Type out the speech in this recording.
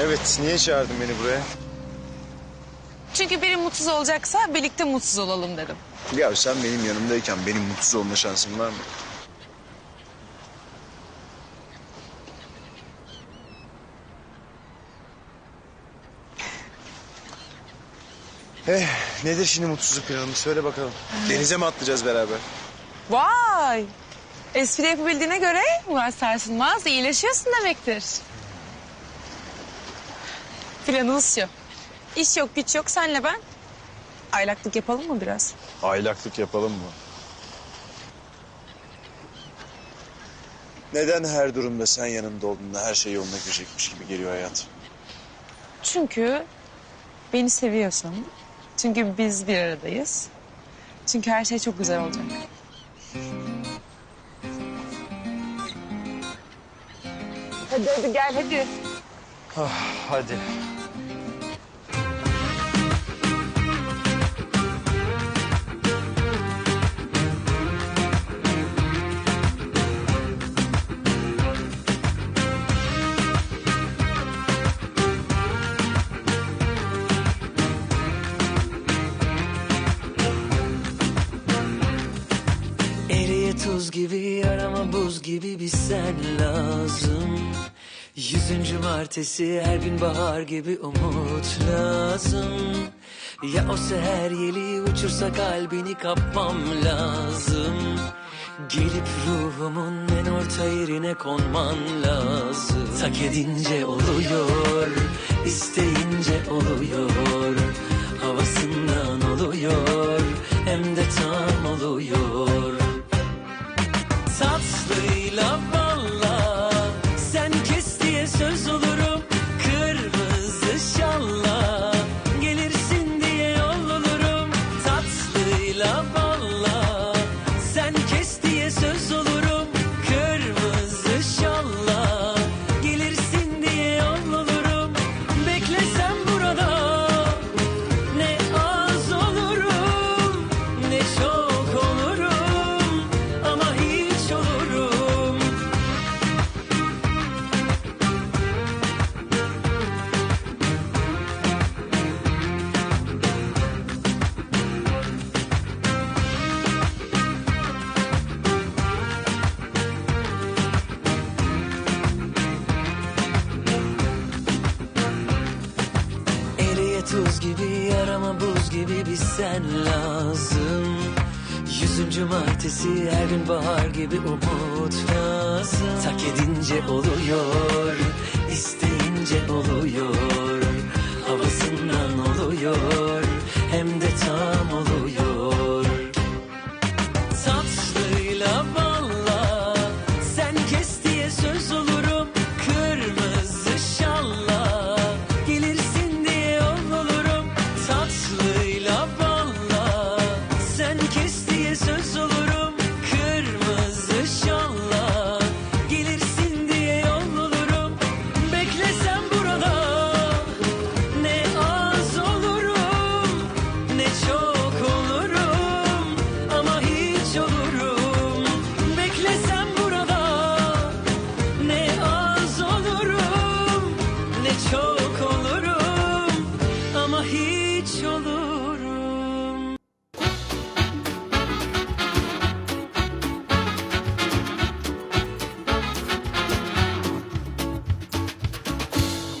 Evet, niye çağırdın beni buraya? Çünkü biri mutsuz olacaksa birlikte mutsuz olalım dedim. Ya sen benim yanımdayken benim mutsuz olma şansım var mı? Eh, nedir şimdi mutsuzluk planımız? Söyle bakalım. Denize mi atlayacağız beraber? Vay! Espri yapabildiğine göre Murat Sarsılmaz iyileşiyorsun demektir. Planımız şu. İş yok güç yok senle ben. Aylaklık yapalım mı biraz? Aylaklık yapalım mı? Neden her durumda sen yanımda olduğunda her şey yoluna girecekmiş gibi geliyor hayat? Çünkü beni seviyorsun. Çünkü biz bir aradayız. Çünkü her şey çok güzel olacak. Hadi hadi gel hadi. Hadi. Eriye tuz gibi arama buz gibi bir sen lazım Yüzüncü martesi her gün bahar gibi umut lazım. Ya o seher yeli uçursa kalbini kapmam lazım. Gelip ruhumun en orta yerine konman lazım. Tak edince oluyor, isteyince oluyor. Havasından oluyor, hem de tam oluyor gibi arama buz gibi bir sen lazım. Yüzüncü martesi her gün bahar gibi umut lazım. Tak edince oluyor